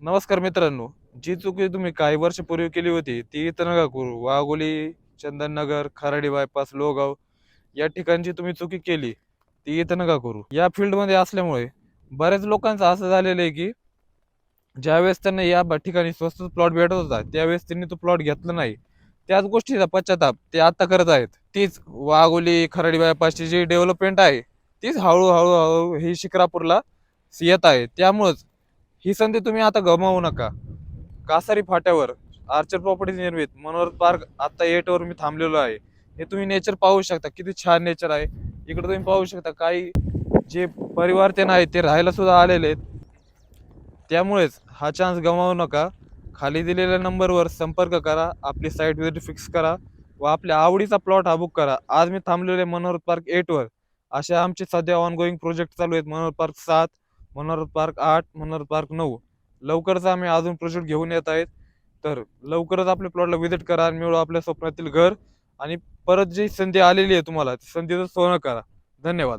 नमस्कार मित्रांनो जी चुकी तुम्ही काही वर्षपूर्वी केली होती ती इथं नका करू वाघोली चंदननगर खराडी बायपास लोगाव या ठिकाणची तुम्ही चुकी केली ती इथं नका करू या फील्डमध्ये असल्यामुळे बऱ्याच लोकांचं असं झालेलं आहे की ज्यावेळेस त्यांना या ठिकाणी स्वस्त प्लॉट भेटत होता त्यावेळेस त्यांनी तो प्लॉट घेतला नाही. त्याच गोष्टीचा पश्चाताप ते आता करत आहेत. तीच वाघोली खराडी बायपासची जी डेव्हलपमेंट आहे तीच हळूहळू हळू ही शिक्रापूरला येत आहे. त्यामुळंच ही संधी तुम्ही आता गमावू नका. कासारी फाट्यावर आर्चर प्रॉपर्टीज निर्मित मनोहर पार्क आता एटवर मी थांबलेलो आहे. हे तुम्ही नेचर पाहू शकता किती छान नेचर आहे. इकडे तुम्ही पाहू शकता काही जे परिवार ते नाही ते राहायला सुद्धा आलेले आहेत. त्यामुळेच हा चान्स गमावू नका. खाली दिलेल्या नंबरवर संपर्क करा आपली साईट विजिट फिक्स करा व आपल्या आवडीचा प्लॉट हा बुक करा. आज मी थांबलेले मनोहर पार्क एटवर असे आमचे सध्या ऑनगोईंग प्रोजेक्ट चालू आहेत. मनोहर पार्क सात मनोरथ पार्क आठ मनोरथ पार्क नऊ. लवकरच आम्ही अजून प्रोजेक्ट घेऊन येत आहेत. तर लवकरच आपल्या प्लॉटला विजिट करा आणि मिळू आपल्या स्वप्नातील घर. आणि परत जी संधी आलेली आहे तुम्हाला ती संधीचं सोनं करा. धन्यवाद.